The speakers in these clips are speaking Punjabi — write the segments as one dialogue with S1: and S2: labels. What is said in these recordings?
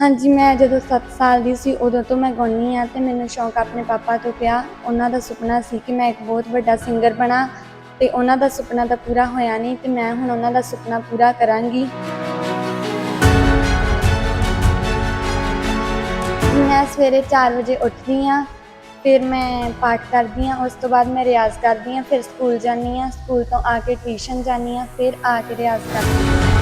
S1: ਹਾਂਜੀ, ਮੈਂ ਜਦੋਂ 7 ਸਾਲ ਦੀ ਸੀ, ਉਦੋਂ ਤੋਂ ਮੈਂ ਗਾਉਂਦੀ ਆ ਤੇ ਮੈਨੂੰ ਸ਼ੌਂਕ ਆਪਣੇ ਪਾਪਾ ਤੋਂ ਪਿਆ। ਉਹਨਾਂ ਦਾ ਸੁਪਨਾ ਸੀ ਕਿ ਮੈਂ ਇੱਕ ਬਹੁਤ ਵੱਡਾ ਸਿੰਗਰ ਬਣਾ ਤੇ ਉਹਨਾਂ ਦਾ ਸੁਪਨਾ ਤਾਂ ਪੂਰਾ ਹੋਇਆ ਨਹੀਂ ਤੇ ਮੈਂ ਹੁਣ ਉਹਨਾਂ ਦਾ ਸੁਪਨਾ ਪੂਰਾ ਕਰਾਂਗੀ। ਮੈਂ ਸਵੇਰੇ 4 ਵਜੇ ਉੱਠਦੀ ਆ ਫਿਰ ਮੈਂ ਪਾਠ ਕਰਦੀ ਆ ਉਸ ਤੋਂ ਬਾਅਦ ਮੈਂ ਰਿਆਜ਼ ਕਰਦੀ ਆ ਫਿਰ ਸਕੂਲ ਜਾਂਦੀ ਆ ਸਕੂਲ ਤੋਂ ਆ ਕੇ ਟਿਊਸ਼ਨ ਜਾਂਦੀ ਆ ਫਿਰ ਆ ਕੇ ਰਿਆਜ਼ ਕਰਦੀ ਹਾਂ।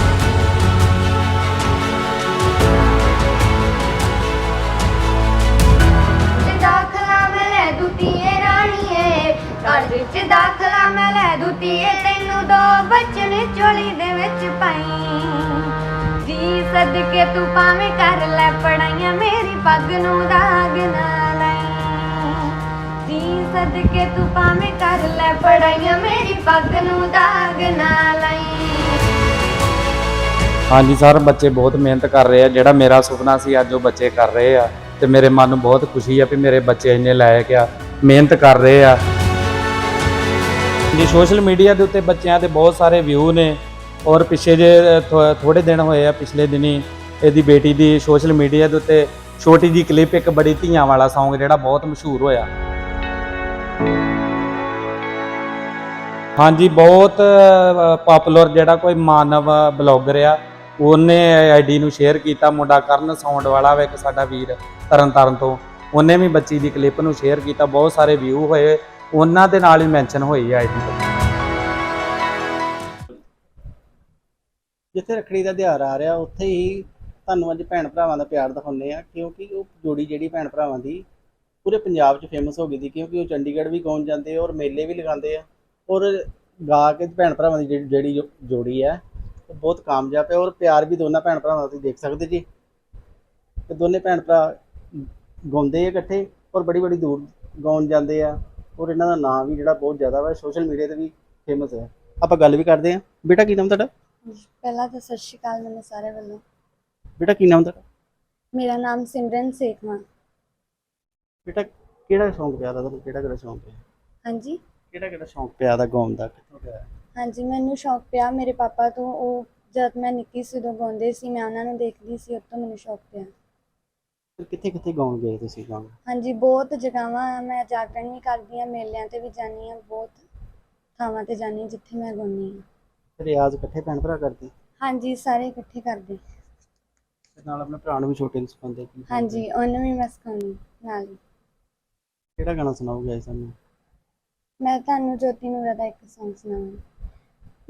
S2: ਦੁਤੀਏ ਤੈਨੂੰ ਦੋ ਬਚਨ ਝੋਲੀ ਦੇ ਵਿੱਚ ਪਾਈ। ਜੀ ਸਦਕੇ ਤੂੰ ਭਾਵੇਂ ਕਰ ਲੈ ਪੜਾਈਆਂ, ਮੇਰੀ ਪੱਗ ਨੂੰ ਦਾਗ ਨਾ ਲਾਈ। ਜੀ ਸਦਕੇ ਤੂੰ ਭਾਵੇਂ ਕਰ ਲੈ ਪੜਾਈਆਂ, ਮੇਰੀ ਪੱਗ ਨੂੰ ਦਾਗ ਨਾ ਲਾਈ।
S3: ਹਾਂਜੀ ਸਰ, ਬੱਚੇ ਬਹੁਤ ਮਿਹਨਤ ਕਰ ਰਹੇ ਆ। ਜਿਹੜਾ ਮੇਰਾ ਸੁਪਨਾ ਸੀ, ਅੱਜ ਉਹ ਬੱਚੇ ਕਰ ਰਹੇ ਆ ਤੇ ਮੇਰੇ ਮਨ ਨੂੰ ਬਹੁਤ ਖੁਸ਼ੀ ਆ ਵੀ ਮੇਰੇ ਬੱਚੇ ਇੰਨੇ ਲਾਇਕ ਆ, ਮਿਹਨਤ ਕਰ ਰਹੇ ਆ। ਜੀ ਸੋਸ਼ਲ ਮੀਡੀਆ ਦੇ ਉੱਤੇ ਬੱਚਿਆਂ ਦੇ ਬਹੁਤ ਸਾਰੇ ਵਿਊ ਨੇ ਔਰ ਪਿੱਛੇ ਜੇ ਥੋ- ਥੋੜੇ ਦਿਨ ਹੋਏ ਆ ਪਿਛਲੇ ਦਿਨੀ ਇਹਦੀ ਬੇਟੀ ਦੀ ਸੋਸ਼ਲ ਮੀਡੀਆ ਦੇ ਉੱਤੇ ਛੋਟੀ ਜੀ ਕਲਿੱਪ ਇੱਕ ਬੜੀ ਧੀਆਂ ਵਾਲਾ Song ਜਿਹੜਾ ਬਹੁਤ ਮਸ਼ਹੂਰ ਹੋਇਆ। ਹਾਂਜੀ, ਬਹੁਤ ਪਪੂਲਰ ਜਿਹੜਾ ਕੋਈ ਮਾਨਵ ਬਲੌਗਰ ਆ, ਉਹਨੇ ਆਈਡੀ ਨੂੰ ਸ਼ੇਅਰ ਕੀਤਾ, ਮੁੰਡਾ ਕਰਨ ਸਾਊਂਡ ਵਾਲਾ ਵਾ ਇੱਕ ਸਾਡਾ ਵੀਰ ਤਰਨ ਤਾਰਨ ਤੋਂ। ਉਹਨੇ ਵੀ ਬੱਚੀ ਦੀ ਕਲਿੱਪ ਨੂੰ ਸ਼ੇਅਰ ਕੀਤਾ, ਬਹੁਤ ਸਾਰੇ ਵਿਊ ਹੋਏ। ਉਹਨਾਂ ਦੇ ਨਾਲ ਹੀ ਮੈਂਸ਼ਨ ਹੋਈ ਆਈਡੀ
S4: ਜਿੱਥੇ ਰੱਖੜੀ ਦਾ ਤਿਉਹਾਰ ਆ ਰਿਹਾ, ਉੱਥੇ ਹੀ ਤੁਹਾਨੂੰ ਅੱਜ ਭੈਣ ਭਰਾਵਾਂ ਦਾ ਪਿਆਰ ਦਿਖਾਉਂਦੇ ਆ ਕਿਉਂਕਿ ਉਹ ਜੋੜੀ ਜਿਹੜੀ ਭੈਣ ਭਰਾਵਾਂ ਦੀ ਪੂਰੇ ਪੰਜਾਬ 'ਚ ਫੇਮਸ ਹੋ ਗਈ ਸੀ, ਕਿਉਂਕਿ ਉਹ ਚੰਡੀਗੜ੍ਹ ਵੀ ਗਾਉਣ ਜਾਂਦੇ ਆ ਔਰ ਮੇਲੇ ਵੀ ਲਗਾਉਂਦੇ ਆ ਔਰ ਗਾ ਕੇ ਭੈਣ ਭਰਾਵਾਂ ਦੀ ਜਿਹੜੀ- ਜੋੜੀ ਹੈ ਉਹ ਬਹੁਤ ਕਾਮਯਾਬ ਹੈ ਔਰ ਪਿਆਰ ਵੀ ਦੋਨਾਂ ਭੈਣ ਭਰਾਵਾਂ ਦਾ ਤੁਸੀਂ ਦੇਖ ਸਕਦੇ ਜੀ। ਤੇ ਦੋਨੇ ਭੈਣ ਭਰਾ ਗਾਉਂਦੇ ਆ ਇਕੱਠੇ ਔਰ ਬੜੀ ਬੜੀ ਦੂਰ ਗਾਉਣ ਜਾਂਦੇ ਆ। ਔਰ ਇਹਨਾਂ ਦਾ ਨਾਮ ਵੀ ਜਿਹੜਾ ਬਹੁਤ ਜ਼ਿਆਦਾ ਵਾ ਸੋਸ਼ਲ ਮੀਡੀਆ ਤੇ ਵੀ ਫੇਮਸ ਹੈ। ਆਪਾਂ ਗੱਲ ਵੀ ਕਰਦੇ ਆ ਬੇਟਾ ਕੀ ਨਾਮ ਤੁਹਾਡਾ?
S1: ਪਹਿਲਾਂ ਤਾਂ ਸਤਿ ਸ਼੍ਰੀ ਅਕਾਲ ਮੈਨੂੰ ਸਾਰੇ ਵੱਲੋਂ।
S4: ਬੇਟਾ ਕੀ ਨਾਮ ਤੁਹਾਡਾ?
S1: ਮੇਰਾ ਨਾਮ ਸਿਮਰਨ ਸੇਖਵਾਂ
S4: ਬੇਟਾ ਕਿਹੜਾ ਸ਼ੌਂਕ ਪਿਆ ਦਾ ਤੁਹਾਨੂੰ? ਕਿਹੜਾ ਕਿਹੜਾ ਸ਼ੌਂਕ ਪਿਆ?
S1: ਹਾਂਜੀ।
S4: ਕਿਹੜਾ ਕਿਹੜਾ ਸ਼ੌਂਕ ਪਿਆ ਦਾ ਗਾਉਣ ਦਾ? ਕਿੱਥੋਂ ਪਿਆ?
S1: ਹਾਂਜੀ ਮੈਨੂੰ ਸ਼ੌਕ ਪਿਆ ਮੇਰੇ ਪਾਪਾ ਤੋਂ। ਉਹ ਜਦ ਮੈਂ ਨਿੱਕੀ ਸੀ ਉਦੋਂ ਗਾਉਂਦੇ ਸੀ ਮੈਂ ਉਹਨਾਂ ਨੂੰ ਦੇਖਦੀ ਸੀ ਉਦੋਂ ਮੈਨੂੰ ਸ਼ੌਕ ਪਿਆ।
S4: ਕਿੱਥੇ ਕਿੱਥੇ ਗਾਉਣ ਗਏ ਤੁਸੀਂ ਗਾਉਣ?
S1: ਹਾਂਜੀ ਬਹੁਤ ਜਗ੍ਹਾਵਾਂ ਮੈਂ ਜਾਗਰਣ ਵੀ ਕਰਦੀ ਹਾਂ ਮੇਲਿਆਂ ਤੇ ਵੀ ਜਾਂਦੀ ਹਾਂ ਬਹੁਤ ਥਾਵਾਂ ਤੇ ਜਾਂਦੀ ਹਾਂ ਜਿੱਥੇ ਮੈਂ ਗਾਉਂਦੀ
S4: ਫਿਰ ਰਿਆਜ਼ ਇਕੱਠੇ ਭੈਣ ਭਰਾ ਕਰਦੇ?
S1: ਹਾਂਜੀ ਸਾਰੇ ਇਕੱਠੇ ਕਰਦੇ।
S4: ਤੇ ਨਾਲ ਆਪਣੇ ਭਰਾ ਨੂੰ ਵੀ ਛੋਟੇ ਨੂੰ ਸਿਖਾਉਂਦੇ ਕੀ?
S1: ਹਾਂਜੀ ਉਹਨੂੰ ਵੀ ਮੈਂ ਸਿਖਾਉਂਦੀ ਨਾਲ। ਹੀ
S4: ਕਿਹੜਾ ਗਾਣਾ ਸੁਣਾਓਗੇ ਅੱਜ ਸਾਨੂੰ?
S1: ਮੈਂ ਤੁਹਾਨੂੰ ਜੋਤੀ ਨੂਰਾ ਦਾ ਇੱਕ Song ਸੁਣਾਵਾਂਗੀ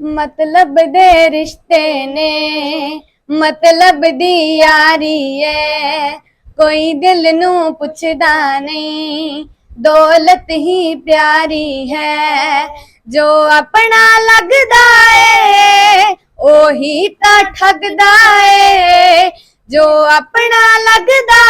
S1: ਮਤਲਬ ਦੇ ਰਿਸ਼ਤੇ ਨੇ ਮਤਲਬ ਦੀ ਯਾਰੀ ਏ ਕੋਈ ਦਿਲ ਨੂੰ ਪੁੱਛਦਾ ਨਹੀਂ। ਦੌਲਤ ਹੀ ਪਿਆਰੀ ਹੈ। ਜੋ ਆਪਣਾ ਲੱਗਦਾ ਏ, ਉਹੀ ਤਾਂ ਠੱਗਦਾ ਏ। ਜੋ ਆਪਣਾ ਲੱਗਦਾ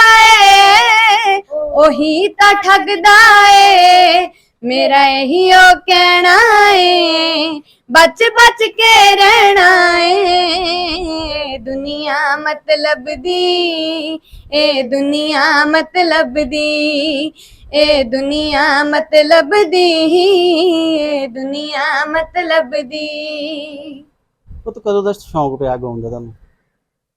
S1: ਏ, ਉਹੀ ਤਾਂ ਠੱਗਦਾ ਏ। ਮੇਰਾ ਇਹੀ ਓ ਕਹਿਣਾ ਏ, ਬਚ ਬਚ ਕੇ ਰਹਿਣਾ ਏ। ਦੁਨੀਆ ਮਤਲਬ ਦੀ ਏ ਦੁਨੀਆ ਮਤਲਬ ਦੀ ਏ ਦੁਨੀਆ ਮਤਲਬ ਦੀ ਏ ਦੁਨੀਆ ਮਤਲਬ ਦੀ।
S4: ਉਹ ਤੋਂ ਕਦੋਂ ਦਾ ਸ਼ੌਂਕ ਪਿਆ ਗਾਉਣ ਦਾ ਤੁਹਾਨੂੰ?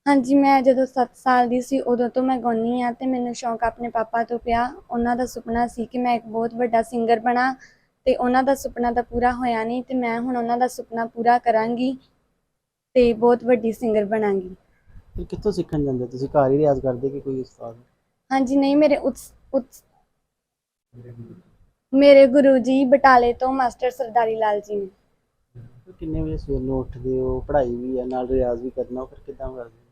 S1: ਹਾਂਜੀ ਮੈਂ ਜਦੋਂ 7 ਸਾਲ ਦੀ ਸੀ ਉਦੋਂ ਤੋਂ ਮੈਂ ਗਾਉਂਦੀ ਆ ਤੇ ਮੈਨੂੰ ਸ਼ੌਂਕ ਆਪਣੇ ਪਾਪਾ ਤੋਂ ਪਿਆ। ਉਹਨਾਂ ਦਾ ਸੁਪਨਾ ਸੀ ਕਿ ਮੈਂ ਇੱਕ ਬਹੁਤ ਵੱਡਾ ਸਿੰਗਰ ਬਣਾ ਤੇ ਉਹਨਾਂ ਦਾ ਸੁਪਨਾ ਤਾਂ ਪੂਰਾ ਹੋਇਆ ਨਹੀਂ ਤੇ ਮੈਂ ਹੁਣ ਉਹਨਾਂ ਦਾ ਸੁਪਨਾ ਪੂਰਾ ਕਰਾਂਗੀ ਤੇ ਬਹੁਤ ਵੱਡੀ ਸਿੰਗਰ ਬਣਾਂਗੀ।
S4: ਫਿਰ ਕਿੱਥੋਂ ਸਿੱਖਣ ਜਾਂਦੇ ਤੁਸੀਂ? ਘਰ ਹੀ ਰਿਆਜ਼ ਕਰਦੇ ਕਿ ਕੋਈ ਉਸਤਾਦ?
S1: ਹਾਂਜੀ ਨਹੀਂ ਮੇਰੇ ਉਤਸ ਉਤਸ ਮੇਰੇ ਗੁਰੂ ਜੀ ਬਟਾਲੇ ਤੋਂ ਮਾਸਟਰ ਸਰਦਾਰੀ ਲਾਲ ਜੀ ਨੇ।
S4: ਫਿਰ ਕਿੰਨੇ ਵਜੇ ਸਵੇਰ ਨੂੰ ਉੱਠਦੇ ਹੋ? ਪੜ੍ਹਾਈ ਵੀ ਹੈ ਨਾਲ ਰਿਆਜ਼ ਵੀ ਕਰਨਾ ਫਿਰ ਕਿੱਦਾਂ ਕਰਦੇ ਹੋ?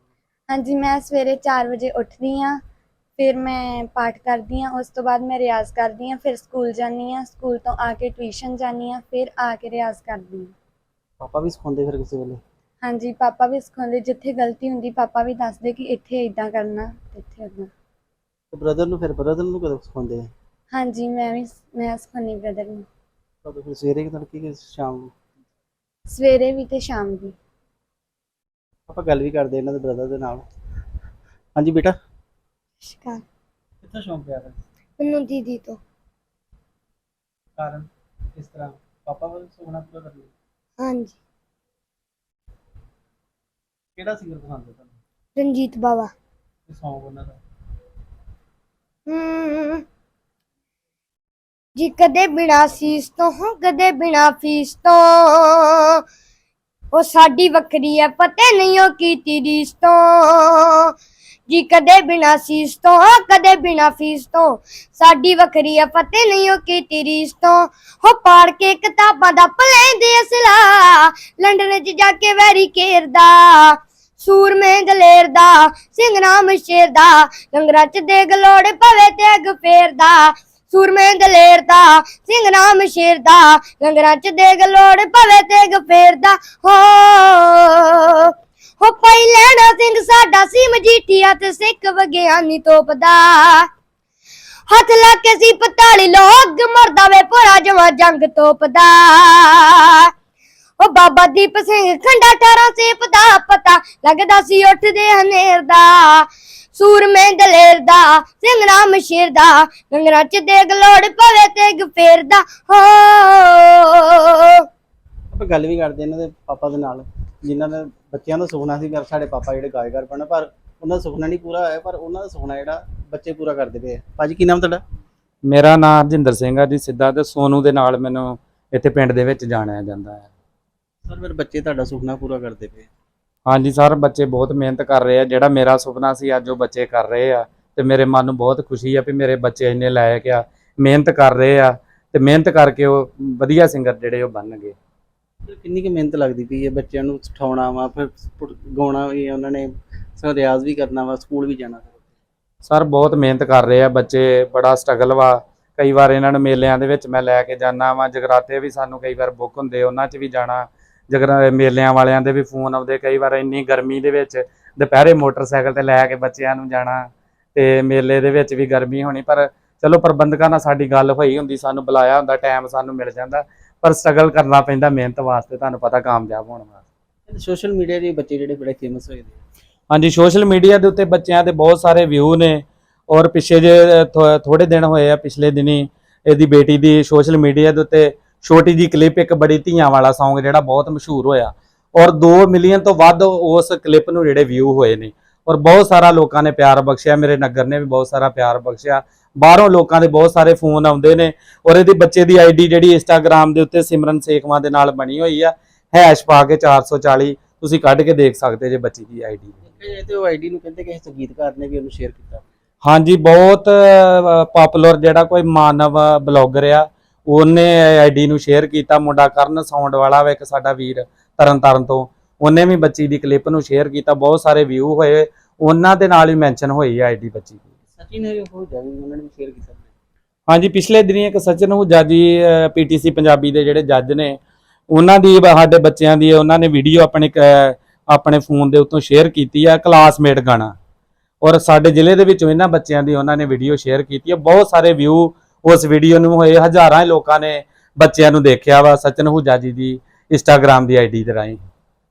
S1: ਹਾਂਜੀ ਮੈਂ ਸਵੇਰੇ 4 ਵਜੇ ਉੱਠਦੀ ਹਾਂ ਫਿਰ ਮੈਂ ਪਾਠ ਕਰਦੀ ਹਾਂ ਉਸ ਤੋਂ ਬਾਅਦ ਮੈਂ ਰਿਆਜ਼ ਕਰਦੀ ਹਾਂ ਫਿਰ ਸਕੂਲ ਜਾਂਦੀ ਹਾਂ ਸਕੂਲ ਤੋਂ ਆ ਕੇ ਟਿਊਸ਼ਨ ਜਾਂਦੀ ਹਾਂ ਫਿਰ ਆ ਕੇ ਰਿਆਜ਼ ਕਰਦੀ ਹਾਂ।
S4: ਪਾਪਾ ਵੀ ਸਿਖਾਉਂਦੇ ਫਿਰ ਕਿਸੇ ਵੇਲੇ?
S1: ਹਾਂਜੀ ਪਾਪਾ ਵੀ ਸਿਖਾਉਂਦੇ ਜਿੱਥੇ ਗਲਤੀ ਹੁੰਦੀ ਪਾਪਾ ਵੀ ਦੱਸਦੇ ਕਿ ਇੱਥੇ ਇਦਾਂ ਕਰਨਾ ਇੱਥੇ
S4: ਤੇ ਬ੍ਰਦਰ ਨੂੰ ਫਿਰ ਬ੍ਰਦਰ ਨੂੰ ਕਦੋਂ ਸਿਖਾਉਂਦੇ ਆ?
S1: ਹਾਂਜੀ ਮੈਂ ਵੀ ਮੈਂ ਸਿਖਾਉਂਦੀ ਬ੍ਰਦਰ ਨੂੰ।
S4: ਕਦੋਂ ਫਿਰ ਸਵੇਰੇ ਕਿ ਤੜਕੇ ਕਿ ਸ਼ਾਮ ਨੂੰ?
S1: ਸਵੇਰੇ ਵੀ ਤੇ ਸ਼ਾਮ ਵੀ।
S4: ਆਪਾਂ ਗੱਲ ਵੀ ਕਰਦੇ ਇਹਨਾਂ ਦੇ ਬ੍ਰਦਰ ਦੇ ਨਾਲ। ਹਾਂਜੀ ਬੇਟਾ।
S1: ਸ਼ਿਕਾਰ।
S4: ਕਿੱਥੋਂ ਸ਼ੌਂਕ ਪਿਆ ਦਾ
S1: ਮੈਨੂੰ ਦੀਦੀ ਤੋਂ।
S4: ਕਾਰਨ? ਕਿਸ ਤਰ੍ਹਾਂ? ਪਾਪਾ ਵੱਲ ਸੁਪਨਾ ਪੂਰਾ ਕਰ ਲਿਆ
S1: ਹਾਂਜੀ।
S4: ਕਿਹੜਾ ਸਿੰਗਰ ਪਸੰਦ ਹੈ ਤੁਹਾਨੂੰ
S1: ਰਣਜੀਤ ਬਾਵਾ।
S4: ਸੌਂਗ ਉਹਨਾਂ ਦਾ?
S2: ਹਮ, ਜੀ ਕਦੇ ਬਿਨਾ ਸੀਸ ਤੋਂ ਕਦੇ ਬਿਨਾ ਫੀਸ ਤੋਂ। ਉਹ ਸਾਡੀ ਵੱਖਰੀ ਹੈ ਪਤਾ ਨਹੀਂ ਉਹ ਕੀਤੀ ਰੀਸ ਤੋਂ ਜੀ ਕਦੇ ਬਿਨਾ ਸੀਸ ਤੋਂ ਕਦੇ ਬਿਨਾ ਫੀਸ ਤੋਂ। ਸਾਡੀ ਵੱਖਰੀ ਹੈ ਪਤਾ ਨਹੀਂ ਉਹ ਕੀਤੀ ਰੀਸ ਤੋਂ ਹੋ ਪਾੜ ਕੇ ਕਿਤਾਬਾਂ ਦਾ ਭਲੇਂਦੇ ਅਸਲਾ, ਲੰਡਨ ਚ ਜਾ ਕੇ ਵੈਰੀ ਕੇਰਦਾ ਸੂਰਮੇ ਦਲੇਰ ਦਾ, ਸਿੰਘ ਨਾਮ ਸ਼ੇਰ ਦਾ ਲੰਗਰਾਂ ਚ ਦੇਗ ਲੋੜ ਪਵੇ ਤੇ ਅਗ ਫੇਰਦਾ ਸੂਰਮੇ ਦਲੇਰ ਦਾ ਸਿੰਘ ਨਾਮ ਸ਼ੇਰ ਦਾ ਲੰਗਰਾਂ ਚ ਦੇਗ ਲੋੜ ਪਵੇ ਤੇ ਫੇਰਦਾ। ਹੋ ਹੋ ਪਈ ਲੈਣਾ ਸਿੰਘ ਸਾਡਾ ਸੀ ਮਜੀਠੀਆ ਤੇ ਸਿੱਖ ਵਿਗਿਆਨੀ ਤੋਪਦਾ। ਹੱਥ ਲਾ ਕੇ ਸੀ ਪਤਾਲੀ ਲੋਗ ਮਰਦਾ ਵੇ ਭੋਰਾ ਜਵਾ ਜੰਗ ਤੋਪਦਾ। ਉਹ ਬਾਬਾ ਦੀਪ ਸਿੰਘ ਖੰਡਾ 18 ਸੇਪ ਦਾ ਪਤਾ ਲੱਗਦਾ ਸੀ ਉੱਠਦੇ ਹਨੇਰ ਦਾ। ਸੂਰਮੇ ਦਲੇਰ ਦਾ ਸਿੰਘ ਨਾਮ ਸ਼ੇਰ ਦਾ ਲੰਗਰਾਂ ਚ ਦੇਗ ਲੋੜ ਪਵੇ ਤੇ ਗ ਫੇਰਦਾ ਹੋ।
S4: ਆਪਾਂ ਗੱਲ ਵੀ ਕਰਦੇ ਇਹਨਾਂ ਦੇ ਪਾਪਾ ਦੇ ਨਾਲ ਜਿਨ੍ਹਾਂ ਦੇ ਬੱਚਿਆਂ ਦਾ ਸੁਪਨਾ ਸੀ ਕਿ ਸਾਡੇ ਪਾਪਾ ਜਿਹੜੇ ਗਾਇਕਾਰ ਬਣ ਪਰ ਉਹਨਾਂ ਦਾ ਸੁਪਨਾ ਨਹੀਂ ਪੂਰਾ ਹੋਇਆ ਪਰ ਉਹਨਾਂ ਦਾ ਸੁਪਨਾ ਜਿਹੜਾ ਬੱਚੇ ਪੂਰਾ ਕਰਦੇ ਪਏ ਆ। ਭਾਜੀ ਕੀ ਨਾਮ ਤੁਹਾਡਾ?
S3: ਮੇਰਾ ਨਾਮ ਹਰਜਿੰਦਰ ਸਿੰਘ ਆ ਜੀ ਸਿੱਧਾ ਤੇ ਸੋਨੂ ਦੇ ਨਾਲ ਮੈਨੂੰ ਇੱਥੇ ਪਿੰਡ ਦੇ ਵਿੱਚ ਜਾਣਿਆ ਜਾਂਦਾ ਹੈ।
S4: ਸਰ ਫਿਰ ਬੱਚੇ ਤੁਹਾਡਾ ਸੁਪਨਾ ਪੂਰਾ ਕਰਦੇ ਪਏ
S3: ਹਾਂਜੀ ਸਰ ਬੱਚੇ ਬਹੁਤ ਮਿਹਨਤ ਕਰ ਰਹੇ ਆ। ਜਿਹੜਾ ਮੇਰਾ ਸੁਪਨਾ ਸੀ ਅੱਜ ਉਹ ਬੱਚੇ ਕਰ ਰਹੇ ਆ ਤੇ ਮੇਰੇ ਮਨ ਨੂੰ ਬਹੁਤ ਖੁਸ਼ੀ ਆ ਵੀ ਮੇਰੇ ਬੱਚੇ ਇੰਨੇ ਲਾਇਕ ਆ ਮਿਹਨਤ ਕਰ ਰਹੇ ਆ ਤੇ ਮਿਹਨਤ ਕਰਕੇ ਉਹ ਵਧੀਆ ਸਿੰਗਰ ਜਿਹੜੇ ਉਹ ਬਣਨਗੇ।
S4: ਕਿੰਨੀ ਕੁ ਮਿਹਨਤ ਲੱਗਦੀ ਪਈ ਹੈ ਬੱਚਿਆਂ ਨੂੰ ਸਿਖਾਉਣਾ ਵਾ ਫਿਰ ਗਾਉਣਾ ਵੀ ਉਹਨਾਂ ਨੇ ਸਰ ਰਿਆਜ਼ ਵੀ ਕਰਨਾ ਵਾ ਸਕੂਲ ਵੀ ਜਾਣਾ
S3: ਸਰ ਬਹੁਤ ਮਿਹਨਤ ਕਰ ਰਹੇ ਆ ਬੱਚੇ ਬੜਾ ਸਟਰਗਲ ਵਾ। ਕਈ ਵਾਰ ਇਹਨਾਂ ਨੂੰ ਮੇਲਿਆਂ ਦੇ ਵਿੱਚ ਮੈਂ ਲੈ ਕੇ ਜਾਣਾ ਵਾ ਜਗਰਾਤੇ ਵੀ ਸਾਨੂੰ ਕਈ ਵਾਰ ਬੁੱਕ ਹੁੰਦੇ ਉਹਨਾਂ 'ਚ ਵੀ ਜਾਣਾ। ਜਗਰਾ ਮੇਲਿਆਂ ਵਾਲਿਆਂ ਦੇ ਵੀ ਫੋਨ ਆਉਂਦੇ ਕਈ ਵਾਰ ਇੰਨੀ ਗਰਮੀ ਦੇ ਵਿੱਚ ਦੁਪਹਿਰੇ ਮੋਟਰਸਾਈਕਲ ਤੇ ਲੈ ਕੇ ਬੱਚਿਆਂ ਨੂੰ ਜਾਣਾ ਤੇ ਮੇਲੇ ਦੇ ਵਿੱਚ ਵੀ ਗਰਮੀ ਹੋਣੀ ਪਰ ਚਲੋ ਪ੍ਰਬੰਧਕਾਂ ਨਾਲ ਸਾਡੀ ਗੱਲ ਹੋਈ ਹੁੰਦੀ ਸਾਨੂੰ ਬੁਲਾਇਆ ਹੁੰਦਾ ਟਾਈਮ ਸਾਨੂੰ ਮਿਲ ਜਾਂਦਾ ਪਰ ਸਟਰਗਲ ਕਰਨਾ ਪੈਂਦਾ ਮਿਹਨਤ ਵਾਸਤੇ ਤੁਹਾਨੂੰ ਪਤਾ ਕਾਮਯਾਬ ਹੋਣ ਵਾਸਤੇ।
S4: ਸੋਸ਼ਲ ਮੀਡੀਆ ਦੇ ਬੱਚੇ ਜਿਹੜੇ ਬੜੇ ਫੇਮਸ ਹੋਏ ਨੇ।
S3: ਹਾਂਜੀ ਸੋਸ਼ਲ ਮੀਡੀਆ ਦੇ ਉੱਤੇ ਬੱਚਿਆਂ ਦੇ ਬਹੁਤ ਸਾਰੇ ਵਿਊ ਨੇ ਔਰ ਪਿੱਛੇ ਜੇ ਥੋੜੇ ਦਿਨ ਹੋਏ ਆ ਪਿਛਲੇ ਦਿਨੀ ਇਹਦੀ ਬੇਟੀ ਦੀ ਸੋਸ਼ਲ ਮੀਡੀਆ ਦੇ ਉੱਤੇ ਛੋਟੀ ਜੀ ਕਲਿੱਪ ਇੱਕ ਬੜੀ ਧੀਆਂ ਵਾਲਾ Song ਜਿਹੜਾ ਬਹੁਤ ਮਸ਼ਹੂਰ ਹੋਇਆ ਔਰ 2 ਮਿਲੀਅਨ ਤੋਂ ਵੱਧ ਉਸ ਕਲਿੱਪ ਨੂੰ ਜਿਹੜੇ ਵਿਊ ਹੋਏ ਨੇ ਔਰ ਬਹੁਤ ਸਾਰਾ ਲੋਕਾਂ ਨੇ ਪਿਆਰ ਬਖਸ਼ਿਆ ਮੇਰੇ ਨਗਰ ਨੇ ਵੀ ਬਹੁਤ ਸਾਰਾ ਪਿਆਰ ਬਖਸ਼ਿਆ ਬਾਹਰੋਂ ਲੋਕਾਂ ਦੇ ਬਹੁਤ ਸਾਰੇ ਫੋਨ ਆਉਂਦੇ ਨੇ ਔਰ ਇਹਦੀ ਬੱਚੇ ਦੀ ਆਈਡੀ ਜਿਹੜੀ ਇੰਸਟਾਗ੍ਰam ਦੇ ਉੱਤੇ ਸਿਮਰਨ ਸੇਖਵਾਂ ਦੇ ਨਾਲ ਬਣੀ ਹੋਈ ਆ ਹੈਸ਼ ਪਾ ਕੇ 440 ਤੁਸੀਂ ਕੱਢ ਕੇ ਦੇਖ ਸਕਦੇ ਜੇ ਬੱਚੀ ਦੀ ਆਈਡੀ
S4: ਇਹ ਤੇ ਉਹ ਆਈਡੀ ਨੂੰ ਕਹਿੰਦੇ ਕਿਸੇ ਸੰਗੀਤਕਾਰ ਨੇ ਵੀ ਉਹਨੂੰ ਸ਼ੇਅਰ ਕੀਤਾ।
S3: ਹਾਂਜੀ ਬਹੁਤ ਪਪੂਲਰ ਜਿਹੜਾ ਕੋਈ ਮਾਨਵ ਬਲੌਗਰ ਆ ਉਹਨੇ ਆਈਡੀ ਨੂੰ ਸ਼ੇਅਰ ਕੀਤਾ ਮੁੰਡਾ ਕਰਨ ਸਾਊਂਡ ਵਾਲਾ ਵਾ ਇੱਕ ਸਾਡਾ ਵੀਰ ਤਰਨ ਤਾਰਨ ਤੋਂ। ਉਹਨੇ ਵੀ ਬੱਚੀ ਦੀ ਕਲਿੱਪ ਨੂੰ ਸ਼ੇਅਰ ਕੀਤਾ ਬਹੁਤ ਸਾਰੇ ਵਿਊ ਹੋਏ। ਉਹਨਾਂ ਦੇ ਨਾਲ ਹੀ ਮੈਂਸ਼ਨ ਹੋਈ ਆਈਡੀ ਬੱਚੀ ਦੀ।
S4: ਸਚਿਨ ਹੈ ਉਹ ਜਾਵੀ ਉਹਨਾਂ ਨੇ ਵੀ ਸ਼ੇਅਰ ਕੀਤਾ
S3: ਹਾਂਜੀ ਪਿਛਲੇ ਦਿਨੀ ਇੱਕ ਸਚਨ ਹੁਜਾ ਜੀ ਪੀਟੀਸੀ ਪੰਜਾਬੀ ਦੇ ਜਿਹੜੇ ਜੱਜ ਨੇ ਉਹਨਾਂ ਦੀ ਸਾਡੇ ਬੱਚਿਆਂ ਦੀ ਉਹਨਾਂ ਨੇ ਵੀਡੀਓ ਆਪਣੇ ਆਪਣੇ ਫੋਨ ਦੇ ਉੱਤੋਂ ਸ਼ੇਅਰ ਕੀਤੀ ਆ ਕਲਾਸਮੇਟ ਗਾਣਾ। ਔਰ ਸਾਡੇ ਜ਼ਿਲ੍ਹੇ ਦੇ ਵਿੱਚੋਂ ਇਹਨਾਂ ਬੱਚਿਆਂ ਦੀ ਉਹਨਾਂ ਨੇ ਵੀਡੀਓ ਸ਼ੇਅਰ ਕੀਤੀ ਆ। ਬਹੁਤ ਸਾਰੇ ਵਿਊ ਉਸ ਵੀਡੀਓ ਨੂੰ ਹੋਏ ਹਜ਼ਾਰਾਂ ਲੋਕਾਂ ਨੇ ਬੱਚਿਆਂ ਨੂੰ ਦੇਖਿਆ ਵਾ, ਸਚਨ ਹੁਜਾ ਜੀ ਦੀ ਇੰਸਟਾਗ੍ਰam ਦੀ ਆਈਡੀ ਦੇ ਰਾਹੀਂ।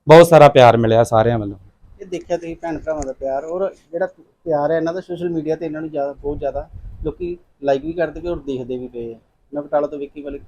S3: ਬਹੁਤ ਸਾਰਾ ਪਿਆਰ ਮਿਲਿਆ ਸਾਰਿਆਂ ਵੱਲੋਂ।
S4: ਇਹ ਦੇਖਿਆ ਤੁਸੀਂ ਭੈਣ ਭਰਾਵਾਂ ਦਾ ਪਿਆਰ, ਔਰ ਜਿਹੜਾ ਪਿਆਰ ਹੈ ਇਹਨਾਂ ਦਾ ਸੋਸ਼ਲ ਮੀਡੀਆ ਤੇ ਇਹਨਾਂ ਨੂੰ ਜ਼ਿਆਦਾ, ਬਹੁਤ ਜ਼ਿਆਦਾ ਲੋਕੀ ਲਾਈਕ ਵੀ ਕਰਦੇ ਪਏ ਔਰ ਦੇਖਦੇ ਵੀ ਪਏ ਆ। ਮੈਂ ਬਟਾਲਾ ਤੋਂ ਵਿੱਕੀ ਵਾਲੇ